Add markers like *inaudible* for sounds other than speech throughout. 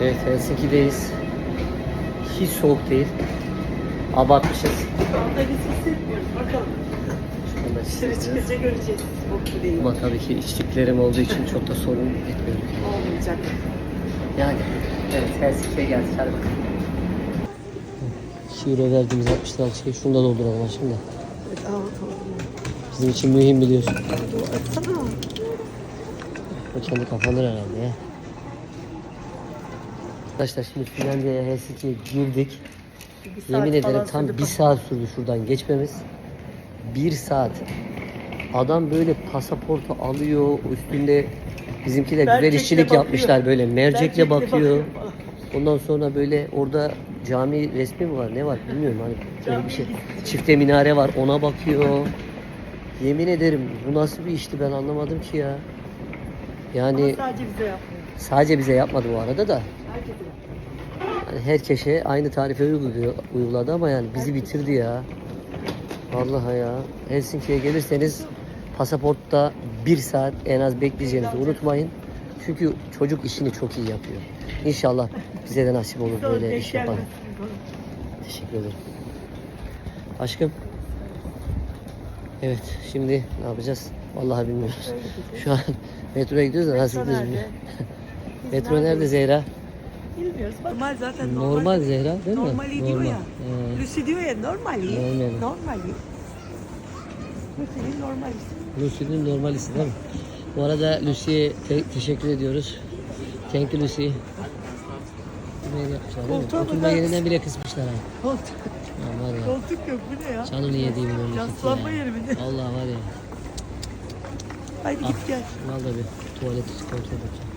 Evet Helsinki'deyiz. Hiç soğuk değil. Abartmışız. Vallahi biz hissetmiyoruz. Bakalım. Şunu da Dışarı hissedeceğiz. çıkınca göreceğiz. Değil mi? Ama tabii ki içtiklerim olduğu için çok da sorun etmiyorum. Olmayacak. Yani evet Helsinki'ye geldik hadi bakalım. 2 euro verdiğimiz 60 lira şey şunu da dolduralım şimdi. Evet, al tamam. Bizim için mühim biliyorsun. Açsana. O kendi kapanır herhalde ya. Arkadaşlar şimdi Finlandiya'ya Helsinki'ye girdik. Bir Yemin ederim tam bir saat sürdü şuradan geçmemiz. Bir saat. Adam böyle pasaportu alıyor. Üstünde bizimkiler güzel Mercekle işçilik bakıyor. yapmışlar böyle. Mercekle Mercekle bakıyor. bakıyor falan. Ondan sonra böyle orada cami resmi mi var? Ne var bilmiyorum hani *laughs* böyle bir şey. Çifte minare var ona bakıyor. Yemin ederim bu nasıl bir işti ben anlamadım ki ya. Yani Ama sadece bize yapmıyor. sadece bize yapmadı bu arada da. Yani herkese aynı tarife uyguluyor, uyguladı ama yani bizi bitirdi ya. Vallahi ya. Helsinki'ye gelirseniz pasaportta bir saat en az bekleyeceğinizi unutmayın. Çünkü çocuk işini çok iyi yapıyor. İnşallah bize de nasip olur böyle iş yapan. Teşekkür ederim. Aşkım. Evet şimdi ne yapacağız? Vallahi bilmiyoruz. Şu an metroya gidiyoruz da nasıl gidiyoruz bilmiyorum. Metro nerede neredeyiz? Zehra? Bilmiyoruz. Normal zaten Normal Zehra değil mi? Normali diyor ya. Ee, Lucy diyor ya normali. Normali. Normali. Lucy'nin normali. Lucy'nin normalisi değil mi? Bu arada Lucy'ye te- teşekkür ediyoruz. Thank you Lucy. Yemeğini yapmışlar değil mi? Koltuğa Oturma bakar yerinden bile kısmışlar ha. Koltuk, Ya var ya. koltuk yok bu ne ya? Canını yediğim memleket Yaslanma ya. yeri bir de. Allah var ya. Haydi Ah. git gel. Vallahi bir tuvalet kontrol edeceğim.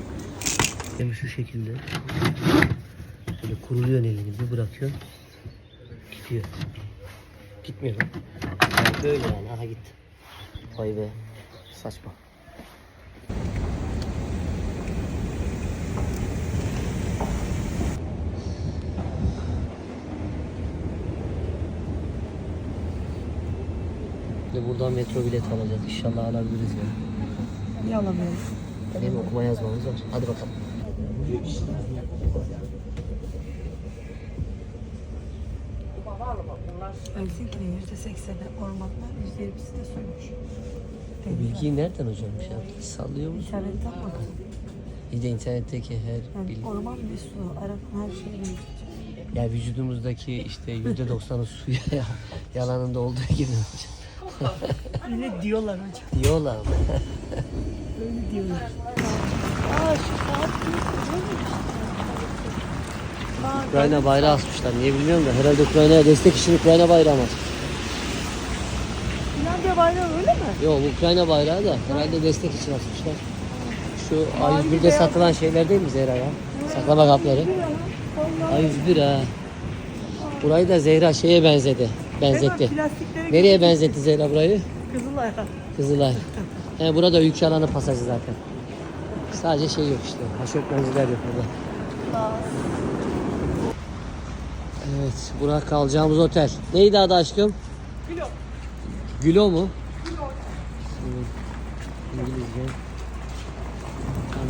Hem şu şekilde. Böyle kuruluyor elini bir bırakıyor. Gidiyor. Gitmiyor lan. Yani böyle yani. Aha gitti. Vay be. Saçma. Ve buradan metro bilet alacağız. İnşallah alabiliriz ya. Niye alamıyoruz? Benim okuma yazmamız var. Hadi bakalım. Helsinki'nin yüzde sekseni ormanlar, yüzde yirmisi de suymuş. Bu bilgiyi nereden hocam şey yaptı? Sallıyor musun? İnternetten bakın. Bir de internetteki her Yani bilgi. orman ve su, aranan her şeyi mevcut. Ya vücudumuzdaki işte yüzde doksanı suya ya, yalanında olduğu gibi hocam. Öyle diyorlar hocam. Diyorlar mı? Öyle diyorlar. Aa şu saat Aa, Ukrayna bayrağı asmışlar. Niye bilmiyorum da herhalde Ukrayna'ya destek için Ukrayna bayrağı mı? Finlandiya bayrağı öyle mi? Yok Ukrayna bayrağı da herhalde destek için asmışlar. Şu Mavi A101'de beyaz. satılan şeyler değil mi Zehra ya? Saklama kapları. Vallahi. A101 ha. Burayı da Zehra şeye benzedi. Benzetti. Nereye benzetti Zehra burayı? Kızılay'a. Kızılay. He burada ülke alanı pasajı zaten. Sadece şey yok işte. Haşökmenciler yok burada. Evet, bura kalacağımız otel. Neydi adı aşkım? Kilo. Gülo mu? Hmm, İngilizce.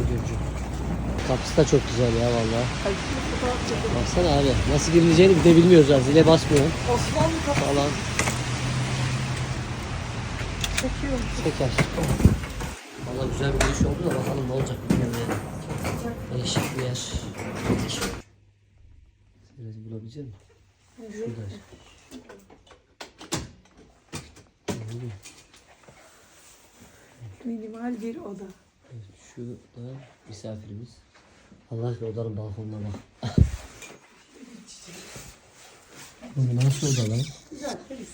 Gürcü. Kapısı da çok güzel ya çekelim. Baksana abi. Nasıl girileceğini bir de bilmiyoruz. ha. Zile basmıyor Osmanlı kapı falan. çekiyor. Çeker. Valla güzel bir giriş oldu da bakalım ne olacak bilmiyorum ya. Değişik bir yer. Biraz bulabilecek misin? Şurada. Minimal bir oda. Evet, şu da misafirimiz. Allah aşkına odanın balkonuna bak. *laughs* Bu nasıl oda lan? Güzel, temiz.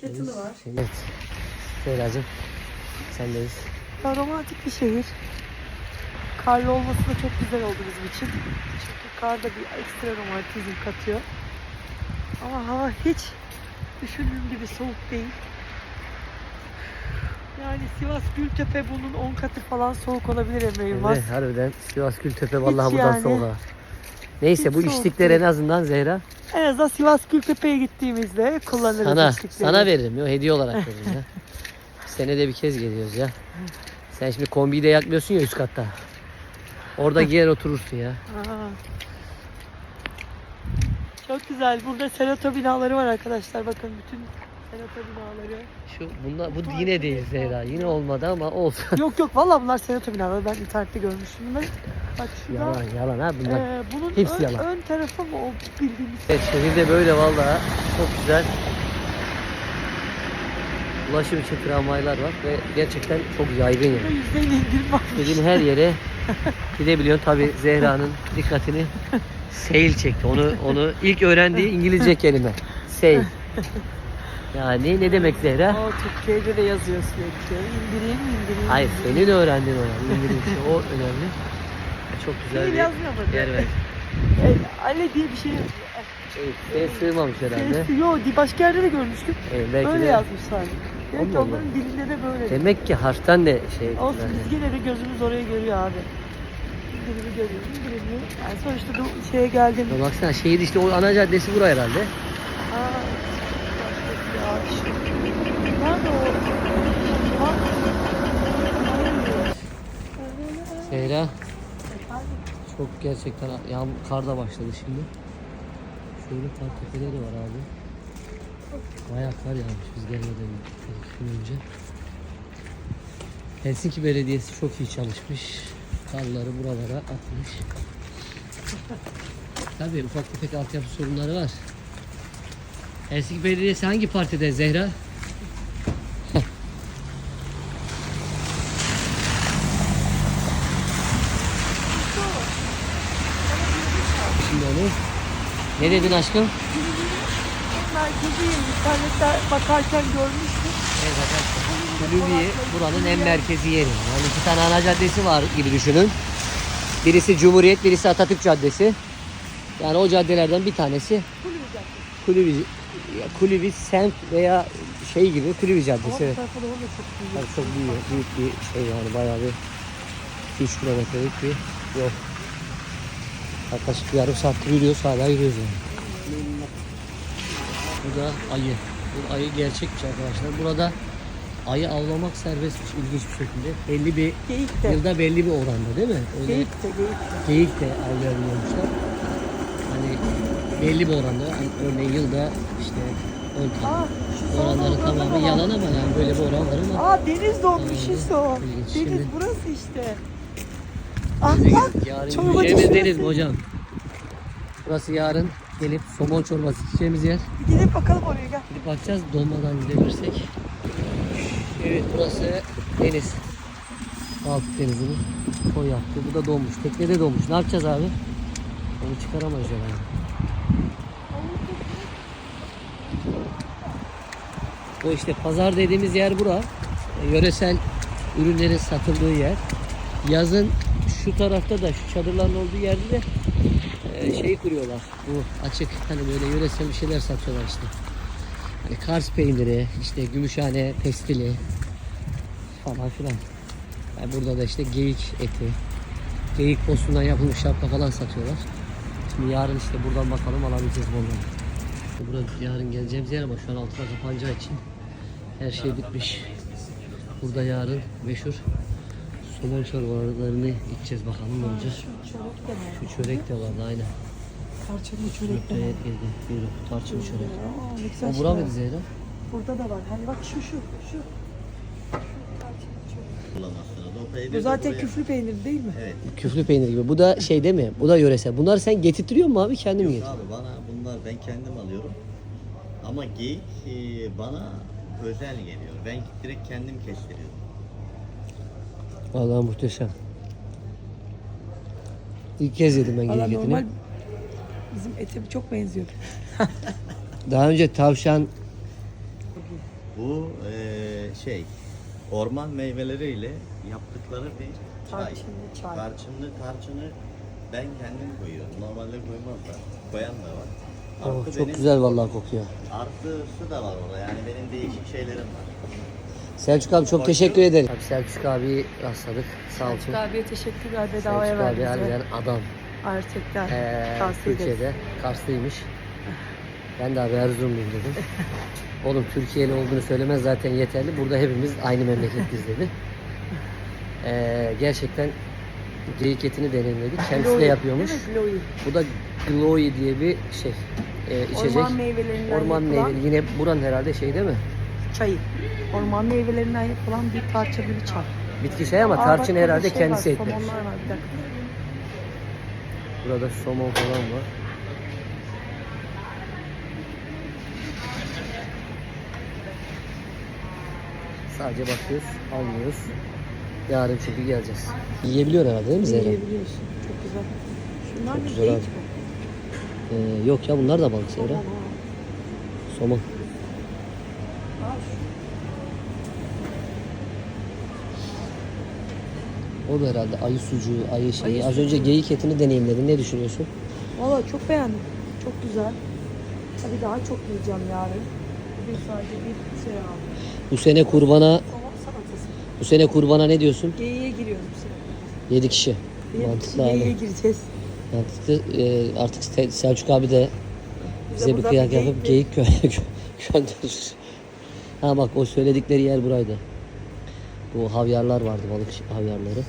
Kettle'ı var. Evet. Zehra'cığım sendeyiz. Romantik bir şehir. Karlı olması da çok güzel oldu bizim için. Çünkü kar da bir ekstra romantizm katıyor. Ama hava hiç düşündüğüm gibi soğuk değil. Yani Sivas Gültepe bunun 10 katı falan soğuk olabilir Emre Yılmaz. Evet, harbiden Sivas Gültepe vallahi Hiç buradan yani. soğuk ha. Neyse Hiç bu değil. en azından Zehra En azından Sivas Gültepe'ye gittiğimizde kullanırız sana içlikleri. sana veririm. Yo, hediye olarak veririm ya. Senede bir kez geliyoruz ya. Sen şimdi kombiyi de yakmıyorsun ya üst katta. Orada giyer oturursun ya. Aa. Çok güzel. Burada serato binaları var arkadaşlar. Bakın bütün serato binaları. Şu bunlar bu yine değil Zehra. Yine olmadı ama olsun. yok yok vallahi bunlar serato binaları. Ben internette görmüştüm bunları. Bak şurada. yalan yalan ha bunlar. Ee, bunun hepsi ön, yalan. ön tarafı mı o bildiğimiz? Evet şehirde böyle vallahi çok güzel. Ulaşım için tramvaylar var ve gerçekten çok yaygın yani. Burada %50 indirim var. Dediğin her yere gidebiliyorsun. Tabi Zehra'nın dikkatini sail çekti. Onu onu ilk öğrendiği İngilizce kelime. Sail. Yani ne demek Zehra? O Türkiye'de de yazıyor sürekli. İndireyim mi indireyim Hayır senin öğrendiğin olan İngilizce o önemli. Çok güzel bir yer ver. Evet, diye bir şey yazıyor. Şey, sığmamış herhalde. Yok. Başka yerde de görmüştüm. Evet, belki Böyle de yazmışlar. Demek Allah Allah. onların dilinde de böyle. demek ki harften de şey Olsun yani. biz yine de gözümüz oraya görüyor abi. İndirimi görüyor, indirimi. Yani sonuçta bu şeye geldim. Ya baksana şehir işte o ana caddesi bura herhalde. Aa, ya Nerede o? Bak. Efendim? çok gerçekten yağmur kar da başladı şimdi. Şöyle kar tepeleri var abi. Bayağı kar yağmış biz gelmeden gün önce. Helsinki Belediyesi çok iyi çalışmış. Karları buralara atmış. Tabii ufak tefek altyapı sorunları var. Helsinki Belediyesi hangi partide Zehra? Şimdi onu. Ne dedin aşkım? İnternette bakarken görmüştüm. Evet arkadaşlar. Kulübiye buranın en merkezi yeri. Yani iki tane ana caddesi var gibi düşünün. Birisi Cumhuriyet, birisi Atatürk Caddesi. Yani o caddelerden bir tanesi Kulübi, ya Kulübi semt veya şey gibi Kulübi Ama Caddesi. bu Evet. tarafa doğru da çok büyük. Yani çok büyük, büyük bir şey yani bayağı bir 3 kilometrelik bir yol. Yaklaşık yarım saattir yürüyoruz hala yürüyoruz yani. Bu da ayı. Bu ayı gerçekmiş arkadaşlar. Burada ayı avlamak serbestmiş ilginç bir şekilde. Belli bir Geyik de. yılda belli bir oranda değil mi? Öyle Geyik de, geyik de. geyik de avlayabiliyormuşlar. Hani belli bir oranda hani örneğin yılda işte 10 tane. Oranların tamamı yalan ama yani böyle bir oran var Aa deniz donmuş işte o. Deniz Şimdi- burası işte. Ah bak. Yarın çorbacı deniz hocam? Burası yarın gelip somon çorbası içeceğimiz yer. Bir gidip bakalım oraya gel. Gidip bakacağız donmadan gidebilirsek. Evet burası deniz. Baltık Denizi'nin koy yaptı. Bu da donmuş. Teknede donmuş. Ne yapacağız abi? Onu çıkaramayız herhalde. O işte pazar dediğimiz yer bura. E, Yöresel ürünlerin satıldığı yer. Yazın şu tarafta da şu çadırların olduğu yerde de e, şey kuruyorlar. Bu açık hani böyle yöresel bir şeyler satıyorlar işte. Hani Kars peyniri, işte Gümüşhane pestili falan filan. Yani burada da işte geyik eti, geyik postundan yapılmış şapka falan satıyorlar. Şimdi yarın işte buradan bakalım alabileceğiz mi onları. Burada yarın geleceğimiz yer ama şu an altına kapanacağı için her şey bitmiş. Burada yarın meşhur somon çorbalarını içeceğiz bakalım ne olacak. Şu çörek de mi? Şu çörek de vardı aynen. Tarçınlı çörek de mi? Evet girdi. Buyurun tarçın çörek. Aa, ne güzel O bura şeyler. mıydı Zehra? Burada da var. Hani bak şu şu şu. Bulamazsınız. O peynir Bu de zaten buraya- küflü peynir değil mi? Evet. Küflü peynir gibi. Bu da şey değil mi? Bu da yöresel. Bunlar sen getirtiyor mu abi? Kendin mi Yok getiriyorsun? abi bana bunlar ben kendim alıyorum. Ama geyik e, bana özel geliyor. Ben direkt kendim kestiriyorum. Vallahi muhteşem. İlk kez yedim ben Valla geyik normal bizim ete çok benziyor. *laughs* Daha önce tavşan Bu e, şey orman meyveleriyle yaptıkları bir çay. Tarçınlı çay. Tarçınlı tarçını ben kendim koyuyorum. Normalde koymazlar. Koyan da var. Oh, Artı çok benim, güzel vallahi kokuyor. Artısı da var orada. Yani benim değişik şeylerim var. Selçuk abi çok teşekkür ederim. Abi Selçuk abi rastladık. Sağ olsun. Selçuk abiye teşekkürler bedavaya Selçuk abi verdi harbiden bize. adam. Gerçekten. Ee, Tavsiye ederiz. Türkiye'de Karslıymış. Ben de abi Erzurumluyum dedim. *laughs* Oğlum Türkiye'li olduğunu söylemez zaten yeterli. Burada hepimiz aynı memleketliyiz dedi. Ee, gerçekten Geyik etini deneyimledik. Kendisi de Glowy, yapıyormuş. değil mi? Glowy. Bu da Glowy diye bir şey. e, içecek. Orman meyvelerinden Orman yapılan meyveli. Yine buranın herhalde şey değil mi? çayı. Orman meyvelerinden yapılan bir tarçınlı bir çay. Bitki şey ama Aa, bak tarçın burada herhalde şey kendisi var, eklemiş. Somonlar var bir dakika. Burada somon falan var. Sadece bakıyoruz, almıyoruz. Yarın çünkü geleceğiz. Yiyebiliyor herhalde değil mi Zehra? Yiyebiliyorsun. Çok güzel. Şunlar Çok ne? güzel abi. Ee, yok ya bunlar da balık Zehra. Somon. Somon. Aa, şu- O da herhalde ayı sucuğu, ayı şeyi. Ayı Az önce sucuğu. geyik etini deneyimledin. Ne düşünüyorsun? Valla çok beğendim. Çok güzel. Tabii daha çok yiyeceğim yarın. Bugün sadece bir şey aldım. Bu sene kurbana, salatası. bu sene kurbana ne diyorsun? Geyiğe giriyoruz bu sefer. 7 kişi. Bir Mantıklı Geyiğe abi. gireceğiz. Mantıklı. Ee, artık Se- Selçuk abi de bize bir kıyak yapıp geyik geyik gö- gönderir. Ha bak o söyledikleri yer buraydı. Bu havyarlar vardı balık havyarları.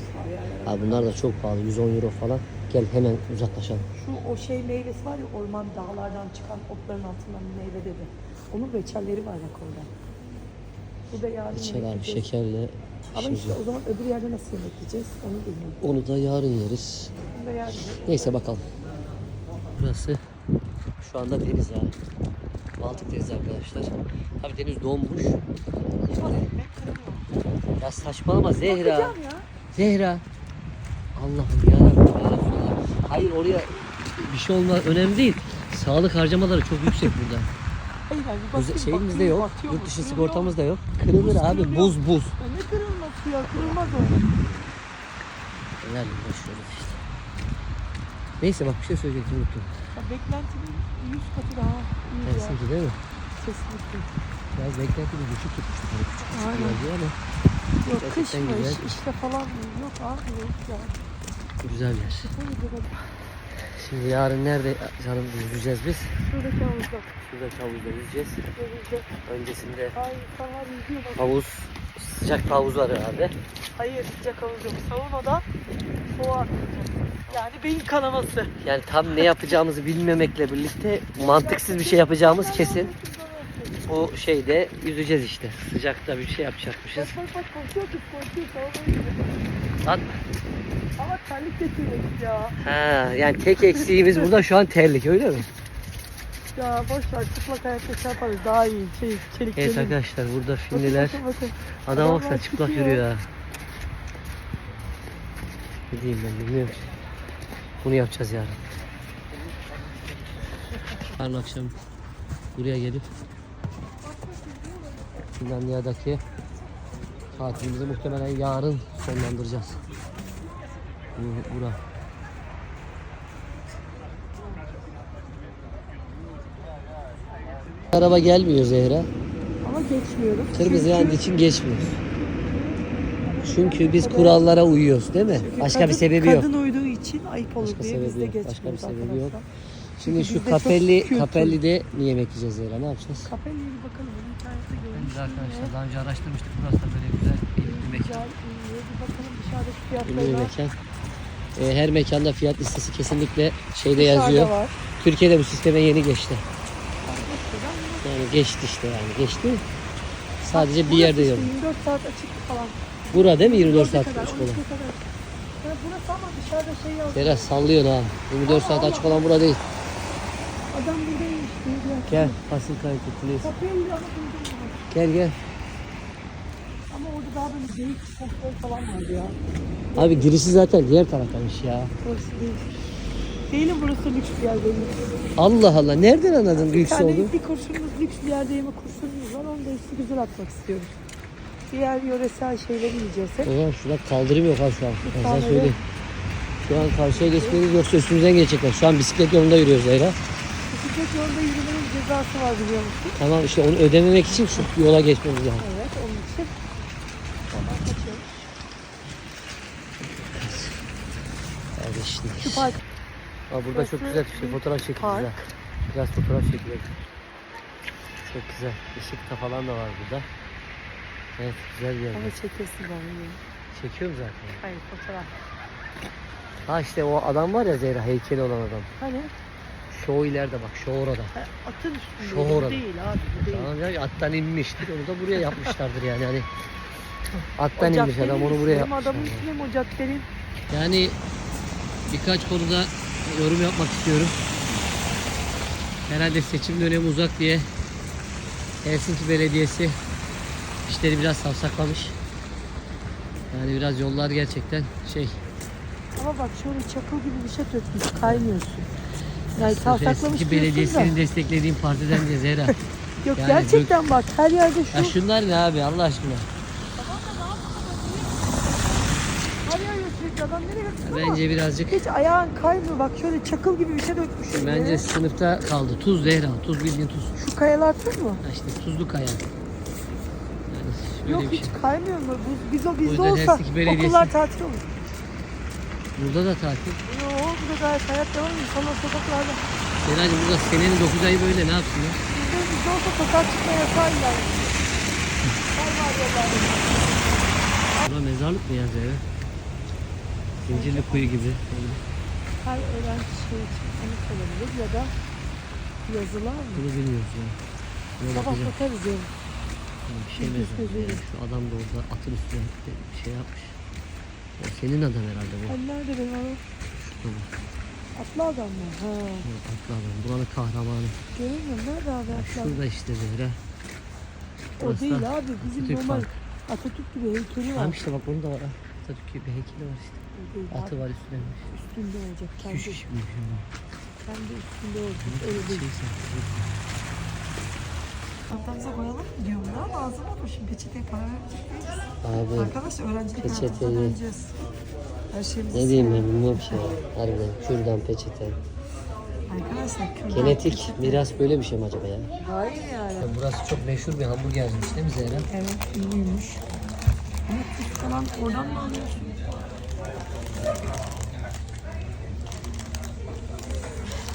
Ha bunlar da çok pahalı 110 euro falan. Gel hemen uzaklaşalım. Şu o şey meyvesi var ya orman dağlardan çıkan otların altından bir meyve dedi. Onun reçelleri var bak orada. Bu da yarın Reçel abi yiyeceğiz. şekerle. Ama şimdi işte o zaman öbür yerde nasıl yemek yiyeceğiz onu bilmiyorum. Onu da yarın yeriz. Bunu da yarın yiyeceğiz. Neyse bakalım. Burası şu anda deniz ha. Baltık denizi arkadaşlar. Tabii deniz donmuş. Ya saçmalama Zehra. Bakacağım ya. Zehra. Allah'ım ya. Hayır oraya bir şey olma önemli değil. Sağlık harcamaları çok yüksek burada. *laughs* Bakayım, şeyimiz de yok. Yurt dışı sigortamız da yok. Kırılır abi buz buz. Ya ne kırılması ya kırılmaz o. Nelerle uğraşıyoruz işte. Neyse bak bir şey söyleyecektim unuttum. Ya beklentimin 100 katı daha iyi ya. Dersin ki değil mi? Kesinlikle. Biraz beklenti bir düşük tutmuştuk. Hani küçük küçük ama Yok kışmış güzel. işte falan yok abi yok ya. güzel bir yer. Şimdi yarın nerede canım yüzeceğiz biz? Şuradaki havuzda. Şuradaki havuzda yüzeceğiz. Görünce. Öncesinde Ay yüzüyor bak. havuz, sıcak havuz var herhalde. Hayır sıcak havuz yok. Saunada soğuğa. Yani beyin kanaması. Yani tam ne yapacağımızı bilmemekle birlikte mantıksız bir şey yapacağımız kesin. Bu şeyde yüzeceğiz işte. Sıcakta bir şey yapacakmışız. Bak bak bak korkuyor kız korkuyor sauna gidiyor. Lan Ama terlik getirmedik ya. ha yani tek eksiğimiz burada şu an terlik öyle mi? Ya boş ver çıplak ayakta şey yaparız daha iyi şey çelik Evet gelin. arkadaşlar burada finliler. bakın, bakın. Adam baksana çıplak çıkıyor. yürüyor ha. Ne diyeyim ben bilmiyorum. Bunu yapacağız yarın. Yarın akşam buraya gelip Finlandiya'daki tatilimizi muhtemelen yarın sonlandıracağız. Bu, bura. Araba gelmiyor Zehra. Ama geçmiyorum. Kırmızı yandığı için geçmiyoruz. Çünkü biz kurallara uyuyoruz değil mi? Başka kadın- bir sebebi yok. Kadın uyduğu için ayıp olur Başka diye biz de yok. geçmiyoruz Başka bir sebebi yok. Şimdi Çünkü şu bizde çok Kapelli kültür- Kapelli'de ne yemek yiyeceğiz Zehra? Ne yapacağız? Kapelli'ye bir bakalım. Onun internette görmüştüm. Güzel arkadaşlar. Daha önce araştırmıştık. Burası da böyle güzel bir mekan. Güzel, iyi. Bir bakalım dışarıdaki Ünlü bir fiyatlarına. mekan. Ee, her mekanda fiyat listesi kesinlikle şeyde Dışarıda yazıyor. var. Türkiye'de bu sisteme yeni geçti. Yani geçti işte yani geçti. Sadece bir Burası yerde işte yok. 24 saat açık falan. Bura değil mi 24 12'ye saat kadar, açık olan? 12'ye kadar. Ya burası ama dışarıda şey yazıyor. Zehra sallıyorsun ha. 24 saat açık olan bura değil. Adam buradaymış. Gel. Kayıtlı please. Kapelli ama. Gel gel. Ama orada daha böyle geyik kontrol falan vardı ya. Abi girişi zaten diğer taraftaymış ya. Burası değil. Değilim burası lüks bir yer benim. Allah Allah. Nereden anladın lüks tane oldu? bir kurşunumuz lüks bir yerde yeme kurşunumuz var. Onu da üstü güzel atmak istiyorum. Diğer yöresel şeyleri yiyeceğiz hep. Zaman şurada kaldırım yok an. Ben sana söyleyeyim. Şu an karşıya geçmeliyiz yoksa üstümüzden geçecekler. Şu an bisiklet yolunda yürüyoruz Zehra. Bisiklet yolda yürümenin cezası var biliyor musun? Tamam işte onu ödememek için şu yola geçmemiz lazım. Evet onun için. Oradan kaçıyoruz. Hadi işte. Şu park. Aa, burada çok Burası güzel bir şey. Fotoğraf çekildi. Biraz fotoğraf çekilelim. Çok güzel. Işıkta falan da var burada. Evet güzel bir yer. Onu çekesin ben. Çekiyorum zaten. Hayır fotoğraf. Ha işte o adam var ya Zehra heykeli olan adam. Hani Şu ileride bak şu orada. ha, atın üstünde. Şu orada. değil abi bu değil. Tamam ya attan inmiştir onu da buraya yapmışlardır yani hani. Attan O inmiş adam onu buraya yapmışlar. adamın ismi hem o caddenin. Yani birkaç konuda yorum yapmak istiyorum. Herhalde seçim dönemi uzak diye Helsinki Belediyesi işleri biraz savsaklamış. Yani biraz yollar gerçekten şey Ama bak şöyle çakıl gibi bir şey dökmüş. Kaymıyorsun. Yani Helsinki diyorsun Belediyesi'nin da. desteklediğim partiden diye Zehra. *laughs* Yok Yani gerçekten bak her yerde şu. ya şunlar ne abi Allah aşkına. Bence birazcık hiç ayağın kaymıyor. Bak şöyle çakıl gibi bir şey dökmüş. bence önüne. sınıfta kaldı. Tuz Zehra. Tuz bildiğin tuz. Şu kayalar tuz mu? Ha işte tuzlu kaya. Yani Yok hiç şey. kaymıyor mu? Bu- Biz o bizde olsa okullar tatil olur. Burada da tatil. Yok burada gayet hayat devam ediyor. İnsanlar sokaklarda. Zehra'cığım burada senenin 9 ayı böyle ne yapsın ya? Bizde, bizde olsa sokağa çıkma yasağı edilmiş. Kar var yollarda. Mezarlık mı ya Zehra? Zincirli kuyu gibi. Her öğrenci şey için olabilir ya da yazılar mı? Bunu bilmiyoruz ya. Buna Sabah bakacağım. bakarız ya. Bir şey. Yani şu adam da orada atın üstüne bir şey yapmış. O senin adam herhalde bu. Nerede benim adam? Şurada bu. Atlı adam mı? Ha. Yok, atlı adam. Buranın kahramanı. Göremiyorum. Nerede abi atlı adam? şurada işte Zehra. O değil abi. Bizim Atatürk normal Park. Atatürk gibi heykeli var. Tamam işte bak onun da var. Atatürk gibi heykeli var işte. Değil Atı abi. var üstünde. Üstünde olacak. Kendi, büyük yani. kendi üstünde olacak. Öyle değil. Şey sen- Çantamıza koyalım diyorum da lazım olur. Şimdi peçeteye para verecek değiliz. Abi Arkadaşlar öğrencilik Peçeteyi- hayatımıza döneceğiz. Her şeyimizi ne diyeyim ben bilmiyorum ki ya. Harbiden kürdan peçete. Arkadaşlar kürdan, Genetik peçete. miras böyle bir şey mi acaba ya? Hayır yani. Ya burası çok meşhur bir hamburgerciymiş değil mi Zehra? Evet ünlüymüş. Ama tuz falan oradan mı alıyorsun?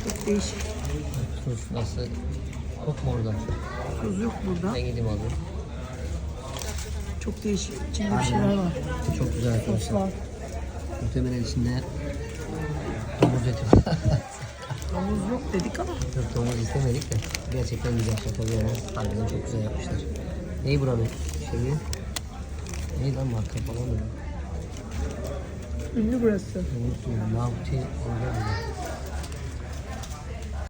Çok değişik. Tuz nasıl? Kok mu orada? Tuz yok burada. Ben gideyim alayım. Çok değişik. İçinde bir şeyler var. Çok güzel arkadaşlar. Soslar. Muhtemelen içinde domuz eti var. *laughs* Domuz yok dedik ama. Yok domuz istemedik de. Gerçekten güzel şaka bir yana. Harbiden çok güzel yapmışlar. Neyi buranın şeyi? Neydi lan marka falan mı? Ünlü burası. Unuttum. Mahmuti. Orada mı?